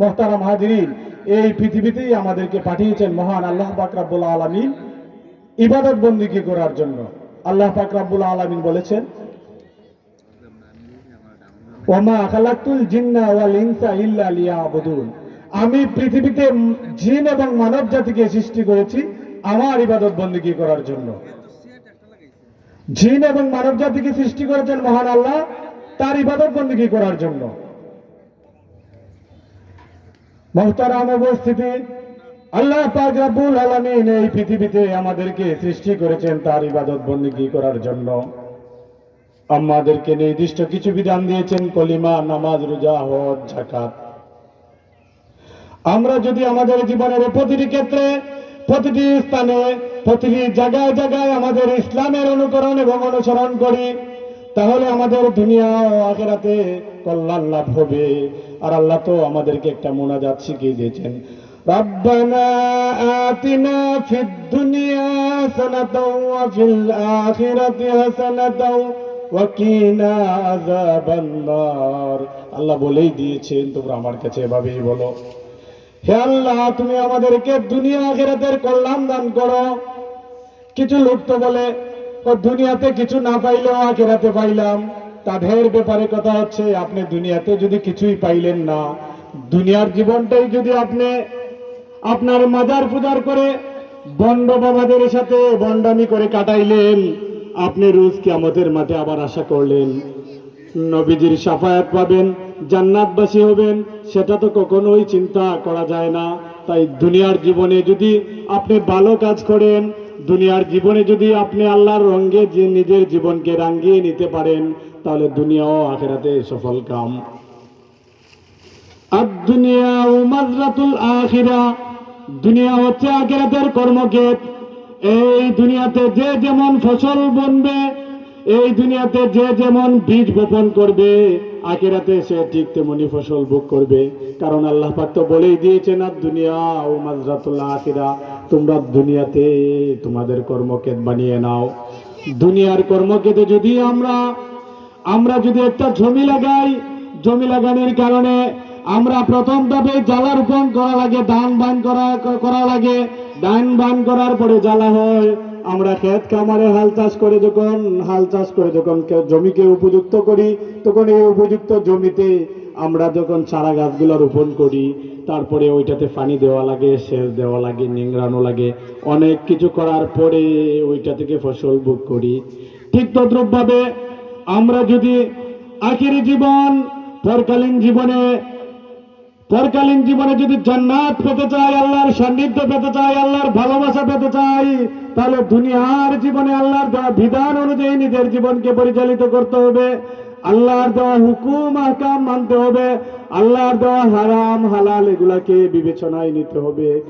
মোহতারাম হাজিরিন, এই পৃথিবীতেই আমাদেরকে পাঠিয়েছেন মহান আল্লাহ পাক রাব্বুল আলামিন ইবাদত বন্দিকে করার জন্য। আল্লাহ পাক রাব্বুল আলামিন বলেছেন, ওমা খালাকুল জিন্না ওয়াল ইনসা ইল্লা লিয়াবুদুন। আমি পৃথিবীতে জিন এবং মানব জাতিকে সৃষ্টি করেছি আমার ইবাদত বন্দিগি করার জন্য। জিন এবং মানব জাতিকে সৃষ্টি করেছেন মহান আল্লাহ, তার ইবাদত বন্দিগি করার জন্য। মহতারাম উপস্থিতি আল্লাহ পাক রাব্বুল আলামিন এই পৃথিবীতে আমাদেরকে সৃষ্টি করেছেন তার ইবাদত বন্দিগি করার জন্য। আমাদেরকে নির্দিষ্ট কিছু বিধান দিয়েছেন, কলিমা, নামাজ, রোজা, হজ জাকাত আমরা যদি আমাদের জীবনের প্রতিটি ক্ষেত্রে, প্রতিটি স্থানে, প্রতিটি জায়গায় জায়গায় আমাদের ইসলামের অনুকরণ এবং অনুসরণ করি তাহলে আমাদের দুনিয়া ও আখেরাতে কল্যাণ লাভ হবে আর আল্লাহ তো আমাদেরকে একটা মোনাজাত শিখিয়ে দিয়েছেন ربنا آتنا في الدنيا حسنة وفي الآخرة حسنة وقنا عذاب النار আল্লাহ বলেই দিয়েছেন তোমরা আমার কাছে এভাবেই বলো হে আল্লাহ তুমি আমাদেরকে দুনিয়া আখেরাতের কল্যাণ দান করো কিছু লোক তো বলে ও দুনিয়াতে কিছু না পাইলেও আখেরাতে পাইলাম। তাদের ব্যাপারে কথা হচ্ছে, আপনি দুনিয়াতে যদি কিছুই পাইলেন না, দুনিয়ার জীবনটাই যদি আপনি আপনার মাজার পূজার করে বন্ড বাবাদের সাথে বন্ডামি করে কাটাইলেন, আপনি রোজ কিয়ামতের মাঠে আবার আশা করলেন, নবীজির সাফায়াত পাবেন, জান্নাতবাসী হবেন, সেটা তো কখনোই চিন্তা করা যায় না। তাই দুনিয়ার জীবনে যদি আপনি ভালো কাজ করেন দুনিয়ার জীবনে যদি আপনি আল্লাহর রঙ্গে যে নিজের জীবনকে রাঙ্গিয়ে নিতে পারেন, তাহলে দুনিয়া ও আখেরাতে সফল কাম। আর দুনিয়া ও মাজরাতুল আখিরা। দুনিয়া হচ্ছে আখেরাতের কর্মক্ষেত। এই দুনিয়াতে যে যেমন ফসল বনবে, এই দুনিয়াতে যে যেমন বীজ বপন করবে, আখেরাতে সে ঠিক তেমনি ফসল ভোগ করবে। কারণ আল্লাহ পাক তো বলেই দিয়েছেন আর দুনিয়া ও মাজরাতুল আখিরা। তোমরা দুনিয়াতে তোমাদের কর্মকেদ বানিয়ে নাও। দুনিয়ার কর্মকেদে যদি আমরা আমরা যদি একটা জমি লাগাই, জমি লাগানোর কারণে আমরা প্রথম ধাপে জ্বালা রোপণ করা লাগে, ধান বান করা করা লাগে। ধান বান করার পরে জ্বালা হয়, আমরা ক্ষেত খামারে হাল চাষ করে যখন, হাল চাষ করে যখন জমিকে উপযুক্ত করি, তখন এই উপযুক্ত জমিতে আমরা যখন চারা গাছগুলো রোপণ করি তারপরে ওইটাতে পানি দেওয়া লাগে, সেচ দেওয়া লাগে, নিংড়ানো লাগে। অনেক কিছু করার পরে ওইটা থেকে ফসল ভোগ করি। ঠিক তদ্রুপভাবে আমরা যদি আখেরি জীবন, পরকালীন জীবনে পরকালীন জীবনে যদি জান্নাত পেতে চাই, আল্লাহর সান্নিধ্য পেতে চাই, আল্লাহর ভালোবাসা পেতে চাই, তাহলে দুনিয়ার জীবনে আল্লাহর বিধান অনুযায়ী নিজের জীবনকে পরিচালিত করতে হবে। আল্লাহর দেওয়া হুকুম আহকাম মানতে হবে। আল্লাহর দেওয়া হারাম, হালাল, এগুলাকে বিবেচনায় নিতে হবে।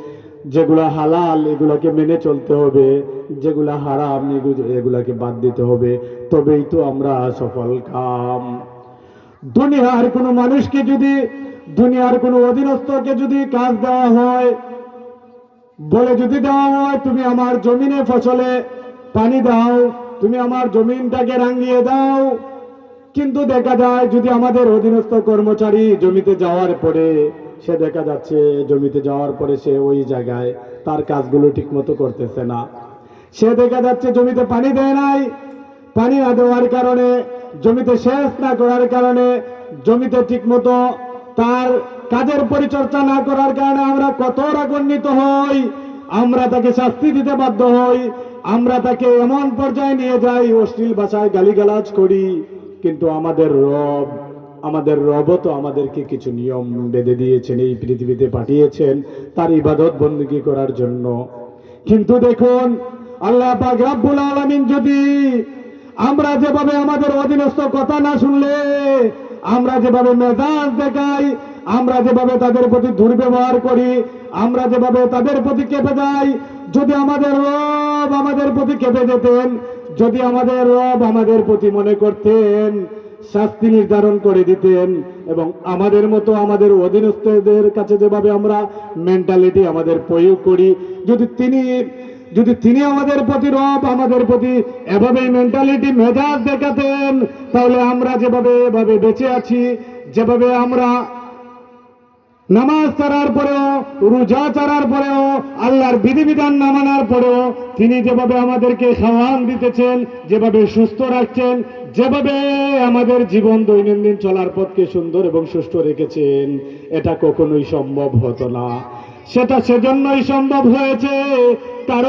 যেগুলা হালাল, এগুলাকে মেনে চলতে হবে। যেগুলা হারাম, এগু- এগুলাকে বাদ দিতে হবে। তবেই তো আমরা সফল কাম। দুনিয়ার কোনো মানুষকে যদি, দুনিয়ার কোনো অধীনস্থকে যদি কাজ দেওয়া হয়, বলে যদি দেওয়া হয়, তুমি আমার জমিনে ফসলে পানি দাও, তুমি আমার জমিনটাকে রাঙিয়ে দাও কিন্তু দেখা যায় যদি আমাদের অধীনস্থ কর্মচারী জমিতে যাওয়ার পরে সে দেখা যাচ্ছে জমিতে যাওয়ার পরে সে ওই জায়গায় তার কাজগুলো ঠিকমতো করতেছে না। সে দেখা যাচ্ছে জমিতে পানি দেয় নাই। পানি না দেওয়ার কারণে, জমিতে সেচ না করার কারণে, জমিতে ঠিকমতো তার কাজের পরিচর্যা না করার কারণে আমরা কত রাগান্বিত হই, আমরা তাকে শাস্তি দিতে বাধ্য হই, আমরা তাকে এমন পর্যায়ে নিয়ে যাই, অশ্লীল ভাষায় গালিগালাজ করি। কিন্তু আমাদের রব আমাদের রব তো আমাদেরকে কিছু নিয়ম বেঁধে দিয়েছেন, এই পৃথিবীতে পাঠিয়েছেন তার ইবাদত বন্দী করার জন্য। কিন্তু দেখুন, আল্লাহ রাব্বুল আলামিন যদি আমরা যেভাবে আমাদের অধীনস্থ কথা না শুনলে, আমরা যেভাবে মেজাজ দেখাই, আমরা যেভাবে তাদের প্রতি দুর্ব্যবহার করি, আমরা যেভাবে তাদের প্রতি কেঁপে যাই, যদি আমাদের রব আমাদের প্রতি কেঁপে যেতেন যদি আমাদের রব আমাদের প্রতি মনে করতেন, শাস্তি নির্ধারণ করে দিতেন এবং আমাদের মতো আমাদের অধীনস্থদের কাছে যেভাবে আমরা মেন্টালিটি আমাদের প্রয়োগ করি, যদি তিনি যদি তিনি আমাদের প্রতি রব আমাদের প্রতি এভাবে মেন্টালিটি মেজাজ দেখাতেন, তাহলে আমরা যেভাবে, এভাবে বেঁচে আছি, যেভাবে আমরা নামাজ ছাড়ার পরেও, রোজা ছাড়ার পরেও, আল্লাহর বিধিবিধান না মানার পরেও তিনি যেভাবে আমাদেরকে খাওয়ান দিতেছেন, যেভাবে সুস্থ রাখছেন, যেভাবে আমাদের জীবন দৈনন্দিন চলার পথকে সুন্দর এবং সুস্থ রেখেছেন, এটা কখনোই সম্ভব হতো না। সেটা সেজন্যই সম্ভব হয়েছে, কারণ